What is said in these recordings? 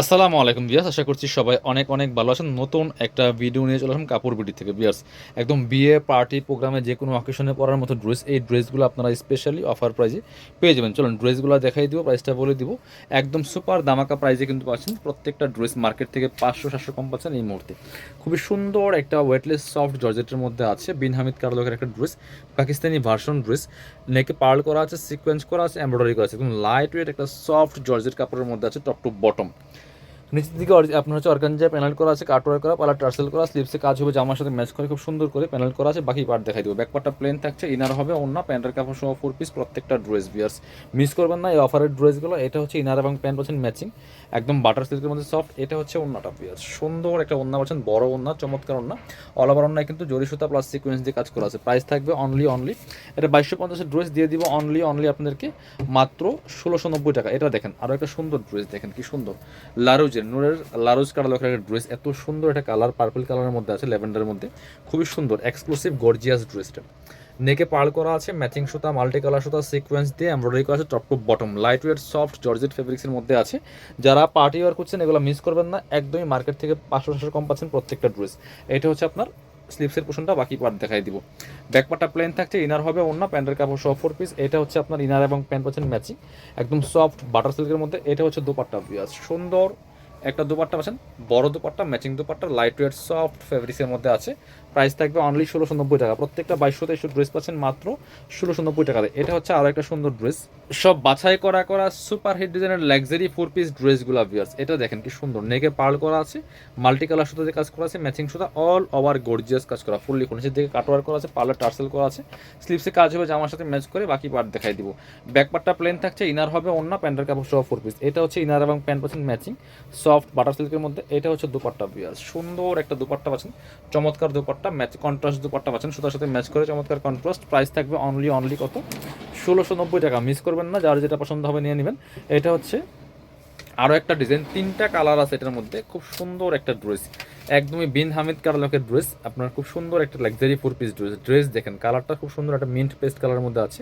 আসসালামু আলাইকুম বিয়াস আশা করছি সবাই অনেক অনেক ভালো আছেন। নতুন একটা ভিডিও নিয়ে চলে আসলাম কাপড় বিডি থেকে বিয়ার্স একদম বিয়ে পার্টি প্রোগ্রামে যে কোনো অকেশনে পরার মতো ড্রেস এই ড্রেসগুলো আপনারা স্পেশালি অফার প্রাইজে পেয়ে যাবেন। চলুন ড্রেসগুলো দেখাই দিব প্রাইসটা বলে দিব। একদম সুপার দামাকা প্রাইজে কিন্তু পাচ্ছেন প্রত্যেকটা ড্রেস মার্কেট থেকে পাঁচশো, সাতশো কম পাচ্ছেন এই মুহূর্তে। খুবই সুন্দর একটা ওয়েটলেস সফট জর্জেটের মধ্যে আছে বিন হামিদ কারলোকের একটা ড্রেস পাকিস্তানি ভার্সন ড্রেস নেকে পার্ল করা আছে সিকোয়েন্স করা আছে এমব্রয়ডারি করা আছে। একদম লাইট ওয়েট একটা সফট জর্জেট কাপড়ের মধ্যে আছে টপ টু বটম নিচের দিকে আপনার হচ্ছে অর্গানজা প্যানেল করা আছে কাটওয়ার করা পালা টার্সেল করা স্লিপসে কাজ হবে, জামার সাথে ম্যাচ করে খুব সুন্দর করে প্যানেল করা আছে, বাকি পার্ট দেখাই দেবো। ব্যাকপার্টটা প্লেন থাকছে ইনার হবে অন্য প্যান্টের কাপড় সহ ফোর পিস প্রত্যেকটা ড্রেস বিয়ার্স মিস করবেন না, এই অফারের ড্রেসগুলো এটা হচ্ছে ইনার এবং প্যান্ট পাচ্ছেন ম্যাচিং একদম বাটার সিল্কের মধ্যে সফট এটা হচ্ছে অন্যটা বিয়ার্স সুন্দর একটা অন্য পাচ্ছেন, বড় অন্য চমৎকার অন্য অল ওভার অন্যায় কিন্তু জরি সুতা প্লাস সিকোয়েন্স দিয়ে কাজ করা আছে। প্রাইস থাকবে অনলি অনলি এটা বাইশশো পঞ্চাশের ড্রেস দিয়ে দিব অনলি অনলি আপনাদেরকে মাত্র ষোলোশো নব্বই টাকা। এটা দেখেন আরও একটা সুন্দর ড্রেস দেখেন কি সুন্দর। লারুজের নুরের লারুজ কালার একটা ড্রেস এত সুন্দর একটা কালার পার্পল কালারের মধ্যে আছে ল্যাভেন্ডারের মধ্যে। খুবই সুন্দর এক্সক্লুসিভ গর্জিয়াস ড্রেসটা নেকে পার্ল করা আছে ম্যাচিং সুতা মাল্টি কালার সুতা সিকোয়েন্স দিয়ে এমব্রয়ডারি করা আছে top to bottom light weight soft georgette ফেব্রিক্সের মধ্যে আছে। যারা পার্টি ওয়ার করছেন এগুলো মিস করবেন না, একদমই মার্কেট থেকে পাঁচশো ছশো কম পাচ্ছেন প্রত্যেকটা ড্রেস এটা হচ্ছে আপনার স্লিপসের পোশনটা, বাকি পার্ট দেখাই দিব। ব্যাক পার্টটা প্লেন থাকছে ইনার হবে অন্য প্যান্টের কাপড় সহ ফোর পিস এটা হচ্ছে আপনার ইনার এবং প্যান্ট পাচ্ছেন ম্যাচিং একদম সফট বাটার সিল্কের মধ্যে। এটা হচ্ছে দোপাট্টা বিয়াস সুন্দর একটা দুপাট্টা পাচ্ছেন বড় dupatta matching dupatta light weight soft ফেব্রিক্সের মধ্যে আছে। প্রাইস থাকবে অনলি ষোলোশো নব্বই টাকা। প্রত্যেকটা বাইশশো তেইশশো ড্রেস পাচ্ছেন মাত্র ষোলোশো নব্বই টাকাতে। এটা হচ্ছে আরও একটা সুন্দর ড্রেস সব বাছাই করা করা সুপার হিট ডিজাইনের লাক্সারি ফোর পিস ড্রেসগুলো বিয়ার্স এটা দেখেন কি সুন্দর। নেকে পার্ল করা আছে মাল্টি কালার সুতো কাজ করা আছে ম্যাচিং সুতা অল ওভার গর্জিয়াস কাজ করা ফুললি নিচের দিকে কাটওয়ার করা আছে পার্লার টার্সেল করা আছে। স্লিপসে কাজ হবে, জামার সাথে ম্যাচ করে বাকি পার্ট দেখাই দিব। ব্যাক পার্টটা প্লেন থাকছে ইনার হবে অন্য প্যান্টের কাপড় সহ ফোর পিস এটা হচ্ছে ইনার এবং প্যান্ট পাচ্ছেন ম্যাচিং সফট বাটার সিল্কের মধ্যে, এটা হচ্ছে দুপাট্টা বিয়ার্স সুন্দর একটা দুপাট্টা পাচ্ছেন। চমৎকার দুপাট্টা। ম্যাচ কন্ট্রাস্ট দুপাট্টা পাচ্ছেন সুতার সাথে ম্যাচ করে চমৎকার কন্ট্রাস্ট প্রাইস থাকবে অনলি অনলি কত? ষোলোশো নব্বই টাকা। মিস করবেন না, যার যেটা পছন্দ হবে নিয়ে নেবেন। এটা হচ্ছে আরও একটা ডিজাইন তিনটা কালার আছে এটার মধ্যে, খুব সুন্দর একটা ড্রেস একদমই বিন হামিদ কালারকের ড্রেস আপনার খুব সুন্দর একটা luxury four piece dress dress দেখেন কালারটা খুব সুন্দর, একটা মিন্ট পেস্ট কালারের মধ্যে আছে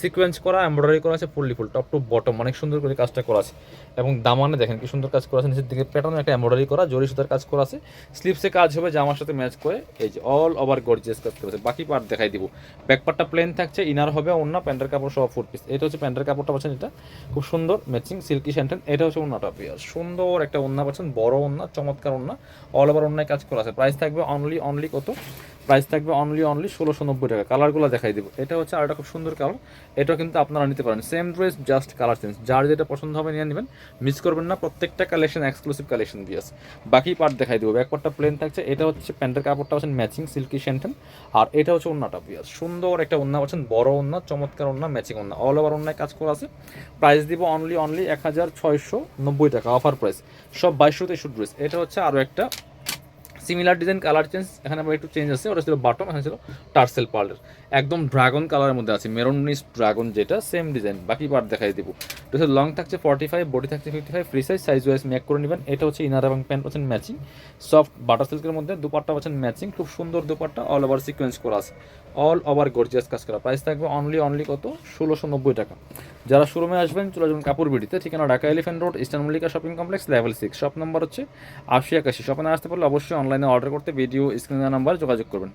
সিকোয়েন্স করা এমব্রয়ডারি করা আছে fully full top to bottom অনেক সুন্দর করে কাজটা করা আছে, এবং দামানে দেখেন কি সুন্দর কাজ করা আছে, নিচের দিকে প্যাটার্ন একটা এমব্রয়ডারি করা, জরি সুতার কাজ করা আছে স্লিপসে কাজ হবে, জামার সাথে ম্যাচ করে, এই যে অল ওভার গর্জিয়াস কাজ করেছে বাকি পার্ট দেখাই দিব ব্যাক পার্টটা প্লেন থাকছে ইনার হবে অন্য প্যান্টের কাপড় সহ ফোর পিস এটা হচ্ছে প্যান্টের কাপড়টা পাচ্ছেন এটা, খুব সুন্দর ম্যাচিং সিল্কি স্যান্টেন এটা হচ্ছে অন্যটা পেয়ার সুন্দর একটা ওন্না পাচ্ছেন, বড় ওন্না চমৎকার ওন্না অল ওভার অন্যায় কাজ করা আছে। প্রাইস থাকবে অনলি অনলি কত? প্রাইস থাকবে অনলি অনলি ষোলোশো নব্বই টাকা। কালারগুলো দেখাই দিব। এটা হচ্ছে আরেকটা খুব সুন্দর কালার এটাও কিন্তু আপনারা নিতে পারেন। Same dress just colour change যার যেটা পছন্দ হবে নিয়ে নেবেন। মিস করবেন না, প্রত্যেকটা কালেকশন এক্সক্লুসিভ কালেকশন দিয়ে আছে। বাকি পার্ট দেখাই দিব। ব্যাক পার্টটা প্লেন থাকছে। এটা হচ্ছে প্যান্টের কাপড়টা পাচ্ছেন ম্যাচিং সিল্কি শ্যান্টেন আর এটা হচ্ছে অন্যটা পিয়াস সুন্দর একটা ওন্না পাচ্ছেন। বড় ওন্না চমৎকার ওন্না ম্যাচিং ওন্না অল ওভার ওন্নায় কাজ করা আছে। প্রাইস দিব অনলি অনলি এক হাজার ছয়শো নব্বই টাকা। অফার প্রাইস সব বাইশশো তেইশশো ড্রেস এটা হচ্ছে আরও একটা সিমিলার ডিজাইন কালার চেঞ্জ এখানে আমার একটু চেঞ্জ আছে, ওটা ছিল বাটম এখানে ছিল টার্সেল পার্লের একদম ড্রাগন কালারের মধ্যে আছে মেরোনিস ড্রাগন যেটা সেম ডিজাইন বাকি পার্ট দেখাই দেবো। এটা লং থাকছে ফর্টি ফাইভ বডি থাকছে fifty five free size size wise match করে নেবেন। এটা হচ্ছে ইনার এবং প্যান্ট পাচ্ছেন ম্যাচিং সফট বাটার সিল্কের মধ্যে, দুপাট্টা পাচ্ছেন ম্যাচিং খুব সুন্দর দুপাট্টা অল ওভার সিকোয়েন্স করা আছে। অল ওভার গর্জিয়াস কাজ করা। প্রাইস থাকবে অনলি অনলি কত? ষোলোশো নব্বই টাকা। যারা শোরুমে আসবেন, চলে যাবেন কাপড় বিডিতে। ঠিকানা Dhaka elephant road eastern Mallika shopping complex level six shop number হচ্ছে আশি একাশি। শপে আসতে পারলে অবশ্যই অনলাইনে অর্ডার করতে ভিডিও স্ক্রিনের নাম্বার যোগাযোগ করবেন।